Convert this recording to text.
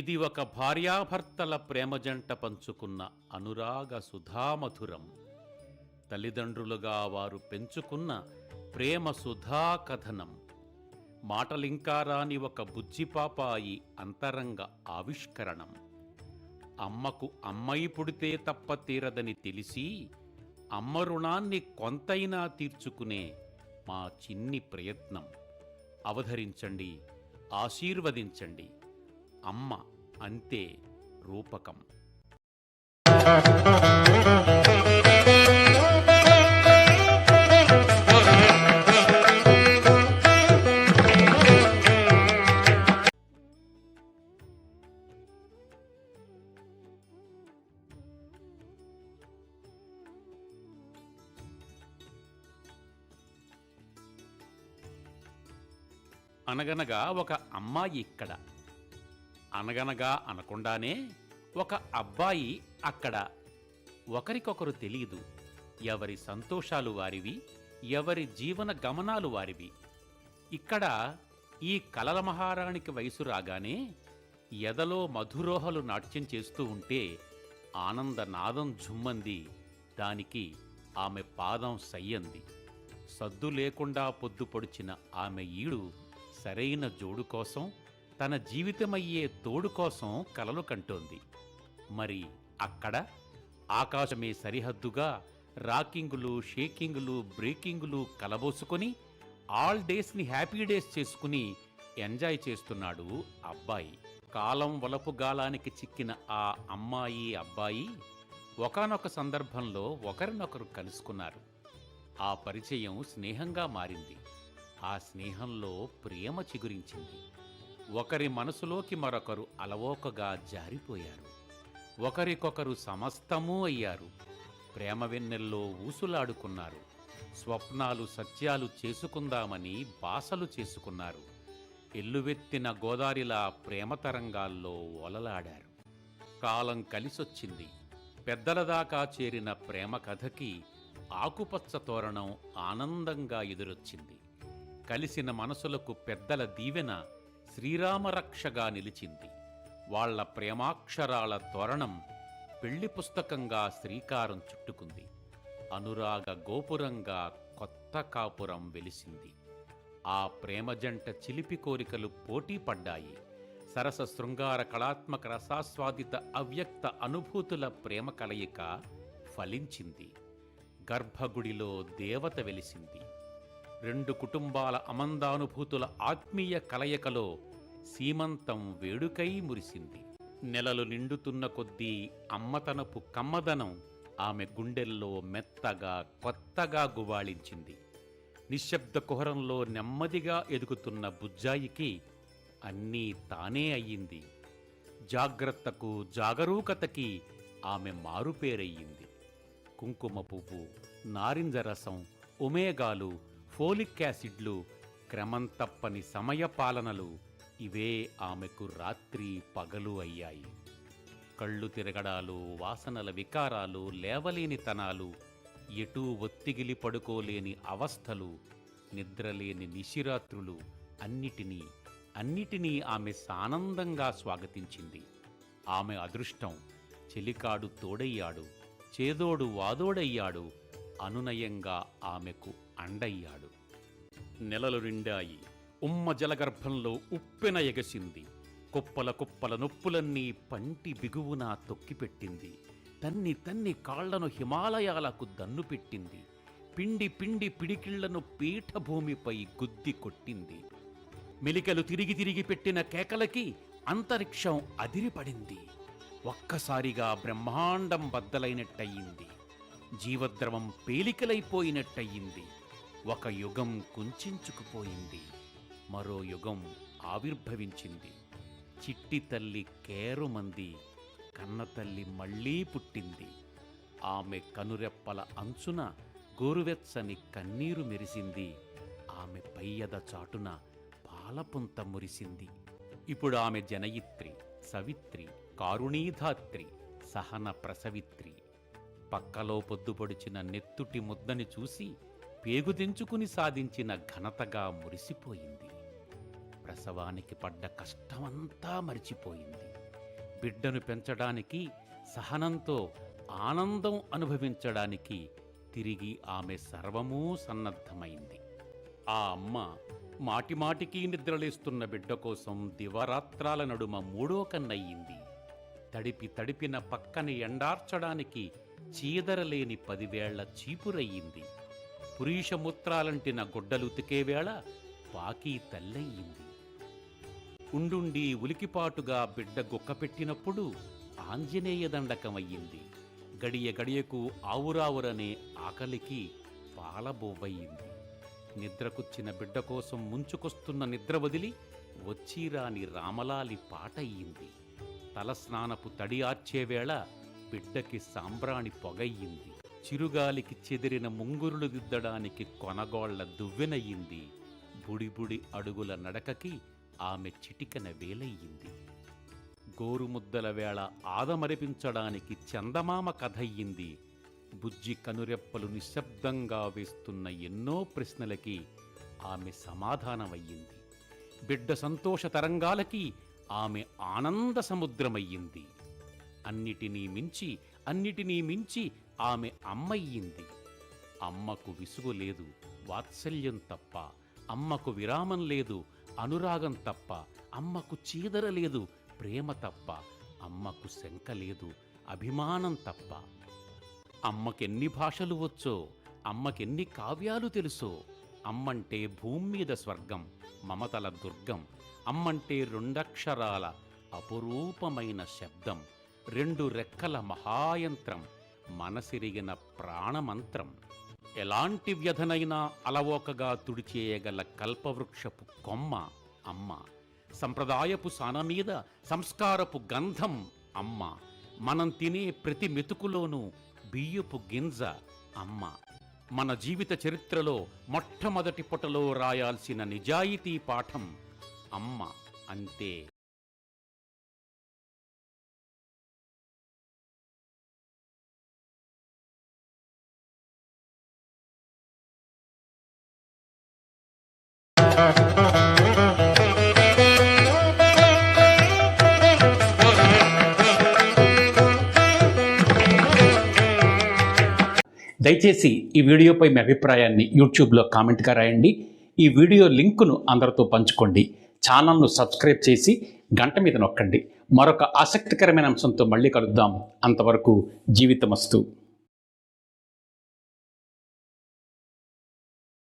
ఇది ఒక భార్యాభర్తల ప్రేమ జంట పంచుకున్న అనురాగ సుధామధురం. తల్లిదండ్రులుగా వారు పెంచుకున్న ప్రేమ సుధా కథనం మాటలింకా రాని ఒక బుజ్జిపాపాయి అంతరంగ ఆవిష్కరణం. అమ్మకు అమ్మాయి పుడితే తప్ప తీరదని తెలిసి అమ్మ రుణాన్ని కొంతైనా తీర్చుకునే మా చిన్ని ప్రయత్నం. అవధరించండి ఆశీర్వదించండి. అమ్మ అంతే రూపకం. అనగనగా ఒక అమ్మాయి ఇక్కడ. అనగనగా అనకుండానే ఒక అబ్బాయి అక్కడ. ఒకరికొకరు తెలియదు ఎవరి సంతోషాలు వారివి ఎవరి జీవన గమనాలు వారివి. ఇక్కడ ఈ కలల మహారాణికి వయసు రాగానే ఎదలో మధురోహలు నాట్యం చేస్తూ ఉంటే ఆనంద నాదం జుమ్మంది దానికి ఆమె పాదం సయ్యంది. సద్దు లేకుండా పొద్దు పొడిచిన ఆమె ఈడు సరైన జోడు కోసం తన జీవితమయ్యే తోడు కోసం కలలు కంటోంది. మరి అక్కడ ఆకాశమే సరిహద్దుగా రాకింగులు షేకింగులు బ్రేకింగులు కలబోసుకొని ఆల్ డేస్ని హ్యాపీ డేస్ చేసుకుని ఎంజాయ్ చేస్తున్నాడు అబ్బాయి. కాలం వలపు గాలానికి చిక్కిన ఆ అమ్మాయి అబ్బాయి ఒకానొక సందర్భంలో ఒకరినొకరు కలుసుకున్నారు. ఆ పరిచయం స్నేహంగా మారింది. ఆ స్నేహంలో ప్రేమ చిగురించింది. ఒకరి మనసులోకి మరొకరు అలవోకగా జారిపోయారు. ఒకరికొకరు సమస్తమూ అయ్యారు. ప్రేమ వెన్నెల్లో ఊసులాడుకున్నారు. స్వప్నాలు సత్యాలు చేసుకుందామని బాసలు చేసుకున్నారు. ఎల్లువెత్తిన గోదారిలా ప్రేమ తరంగాల్లో ఓలలాడారు కాలం కలిసొచ్చింది. పెద్దల దాకా చేరిన ప్రేమ కథకి ఆకుపచ్చ తోరణం ఆనందంగా ఎదురొచ్చింది. కలిసిన మనసులకు పెద్దల దీవెన శ్రీరామరక్షగా నిలిచింది. వాళ్ళ ప్రేమాక్షరాల తోరణం పెళ్ళి పుస్తకంగా శ్రీకారం చుట్టుకుంది. అనురాగ గోపురంగా కొత్త కాపురం వెలిసింది. ఆ ప్రేమ జంట చిలిపి కోరికలు పోటీ పడ్డాయి. సరస శృంగార కళాత్మక రసాస్వాదిత అవ్యక్త అనుభూతుల ప్రేమ కలయిక ఫలించింది. గర్భగుడిలో దేవత వెలిసింది. రెండు కుటుంబాల అమందానుభూతుల ఆత్మీయ కలయికలో సీమంతం వేడుకై మురిసింది. నెలలు నిండుతున్న కొద్దీ అమ్మతనపు కమ్మదనం ఆమె గుండెల్లో మెత్తగా కొత్తగా గువాళించింది. నిశ్శబ్ద కుహరంలో నెమ్మదిగా ఎదుగుతున్న బుజ్జాయికి అన్నీ తానే అయ్యింది. జాగ్రత్తకు జాగరూకతకి ఆమె మారుపేరయ్యింది. కుంకుమ పువ్వు నారింజ రసం ఒమేగాలు ఫోలిక్ యాసిడ్లు క్రమం తప్పని సమయ పాలనలు ఇవే ఆమెకు రాత్రి పగలు అయ్యాయి. కళ్ళు తిరగడాలు వాసనల వికారాలు లేవలేనితనాలు ఎటూ ఒత్తిగిలి పడుకోలేని అవస్థలు నిద్రలేని నిశిరాత్రులు అన్నిటినీ అన్నిటినీ ఆమె సానందంగా స్వాగతించింది. ఆమె అదృష్టం చెలికాడు తోడయ్యాడు చేదోడు వాదోడయ్యాడు అనునయంగా ఆమెకు అండయ్యాడు. నెలలు నిండాయి. ఉమ్మ జలగర్భంలో ఉప్పెన ఎగసింది. కుప్పల కుప్పల నొప్పులన్నీ పంటి బిగువున తొక్కిపెట్టింది. తన్ని తన్ని కాళ్ళను హిమాలయాలకు దన్ను పెట్టింది. పిండి పిండి పిడికిళ్ళను పీఠభూమిపై గుద్ది కొట్టింది. మెలికలు తిరిగి తిరిగి పెట్టిన కేకలకి అంతరిక్షం అదిరిపడింది. ఒక్కసారిగా బ్రహ్మాండం బద్దలైనట్టయింది. జీవద్రవం పేలికలైపోయినట్టయింది. ఒక యుగం కుంచుకుపోయింది మరో యుగం ఆవిర్భవించింది. చిట్టి తల్లి కేరుమంది కన్నతల్లి మళ్ళీ పుట్టింది. ఆమె కనురెప్పల అంచున గోరువెచ్చని కన్నీరు మెరిసింది. ఆమె పయ్యద చాటున పాలపుంత మురిసింది. ఇప్పుడు ఆమె జనయిత్రి సవిత్రి కారుణీధాత్రి సహన ప్రసవిత్రి పక్కలో పొద్దుపొడిచిన నెత్తుటి ముద్దని చూసి పేగుదించుకుని సాధించిన ఘనతగా మురిసిపోయింది. ప్రసవానికి పడ్డ కష్టమంతా మరిచిపోయింది. బిడ్డను పెంచడానికి సహనంతో ఆనందం అనుభవించడానికి తిరిగి ఆమె సర్వమూ సన్నద్ధమైంది. ఆ అమ్మ మాటిమాటికి నిద్రలేస్తున్న బిడ్డ కోసం దివరాత్రాల నడుమ మూడో కన్నయ్యింది. తడిపి తడిపిన పక్కని ఎండార్చడానికి చీదరలేని పదివేళ్ళ చీపురయ్యింది. పురీషమూత్రాలంటిన గుడ్డలుతికే వేళ పాకీ తల్లయ్యింది. ఉండుండి ఉలికిపాటుగా బిడ్డ గుక్కపెట్టినప్పుడు ఆంజనేయ దండకమయ్యింది. గడియ గడియకు ఆవురావురనే ఆకలికి పాలబోబయ్యింది నిద్రకుచ్చిన బిడ్డ కోసం ముంచుకొస్తున్న నిద్ర వదిలి వచ్చిరాని రామలాలి పాటయ్యింది. తలస్నానపు తడి ఆర్చేవేళ బిడ్డకి సాంబ్రాణి పొగయ్యింది. చిరుగాలికి చెదిరిన ముంగురులు దిద్దడానికి కొనగోళ్ళ దువ్వెనయ్యింది. బుడిబుడి అడుగుల నడకకి ఆమె చిటికన వేలయ్యింది. గోరుముద్దల వేళ ఆదమరిపించడానికి చందమామ కథయ్యింది. బుజ్జి కనురెప్పలు నిశ్శబ్దంగా వేస్తున్న ఎన్నో ప్రశ్నలకి ఆమె సమాధానమయ్యింది. బిడ్డ సంతోష తరంగాలకి ఆమె ఆనంద సముద్రమయ్యింది. అన్నిటినీ మించి అన్నిటినీ మించి ఆమె అమ్మయ్యింది. అమ్మకు విసుగు లేదు వాత్సల్యం తప్ప అమ్మకు విరామం లేదు అనురాగం తప్ప అమ్మకు చీదర లేదు ప్రేమ తప్ప అమ్మకు శంక లేదు అభిమానం తప్ప. అమ్మకెన్ని భాషలు వచ్చో అమ్మకెన్ని కావ్యాలు తెలుసో అమ్మంటే భూమి మీద స్వర్గం మమతల దుర్గం అమ్మంటే రెండక్షరాల అపురూపమైన శబ్దం రెండు రెక్కల మహాయంత్రం మనసిరిగిన ప్రాణమంత్రం. ఎలాంటి వ్యధనైనా అలవోకగా తుడిచేయగల కల్పవృక్షపు కొమ్మ అమ్మ. సంప్రదాయపు సాన మీద సంస్కారపు గంధం అమ్మ. మనం తినే ప్రతి మెతుకులోనూ బియ్యపు గింజ అమ్మ. మన జీవిత చరిత్రలో మొట్టమొదటి పుటలో రాయాల్సిన నిజాయితీ పాఠం అమ్మ అంతే. దయచేసి ఈ వీడియోపై మీ అభిప్రాయాన్ని యూట్యూబ్లో కామెంట్గా రాయండి. ఈ వీడియో లింకును అందరితో పంచుకోండి. ఛానల్ను సబ్స్క్రైబ్ చేసి గంట మీద నొక్కండి. మరొక ఆసక్తికరమైన అంశంతో మళ్ళీ కలుద్దాం. అంతవరకు జీవితమస్తు.